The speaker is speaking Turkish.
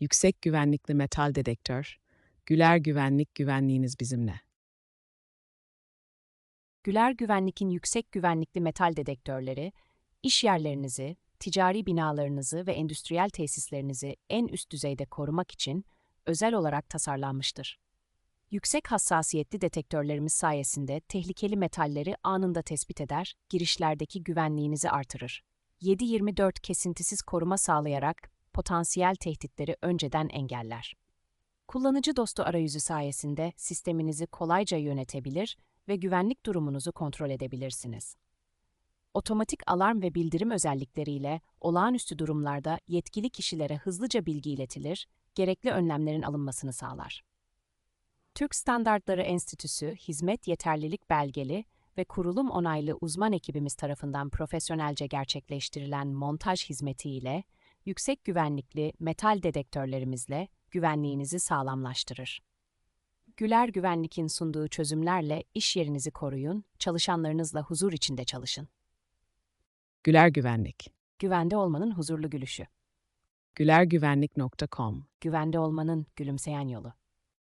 yüksek güvenlikli metal dedektör, Güler Güvenlik güvenliğiniz bizimle. Güler Güvenlik'in yüksek güvenlikli metal dedektörleri, iş yerlerinizi, ticari binalarınızı ve endüstriyel tesislerinizi en üst düzeyde korumak için özel olarak tasarlanmıştır. Yüksek hassasiyetli detektörlerimiz sayesinde tehlikeli metalleri anında tespit eder, girişlerdeki güvenliğinizi artırır. 7-24 kesintisiz koruma sağlayarak potansiyel tehditleri önceden engeller. Kullanıcı dostu arayüzü sayesinde sisteminizi kolayca yönetebilir ve güvenlik durumunuzu kontrol edebilirsiniz. Otomatik alarm ve bildirim özellikleriyle olağanüstü durumlarda yetkili kişilere hızlıca bilgi iletilir, gerekli önlemlerin alınmasını sağlar. Türk Standartları Enstitüsü hizmet yeterlilik belgeli ve kurulum onaylı uzman ekibimiz tarafından profesyonelce gerçekleştirilen montaj hizmetiyle yüksek güvenlikli metal dedektörlerimizle güvenliğinizi sağlamlaştırır. Güler Güvenlik'in sunduğu çözümlerle iş yerinizi koruyun, çalışanlarınızla huzur içinde çalışın. Güler Güvenlik. Güvende olmanın huzurlu gülüşü. gülergüvenlik.com Güvende olmanın gülümseyen yolu.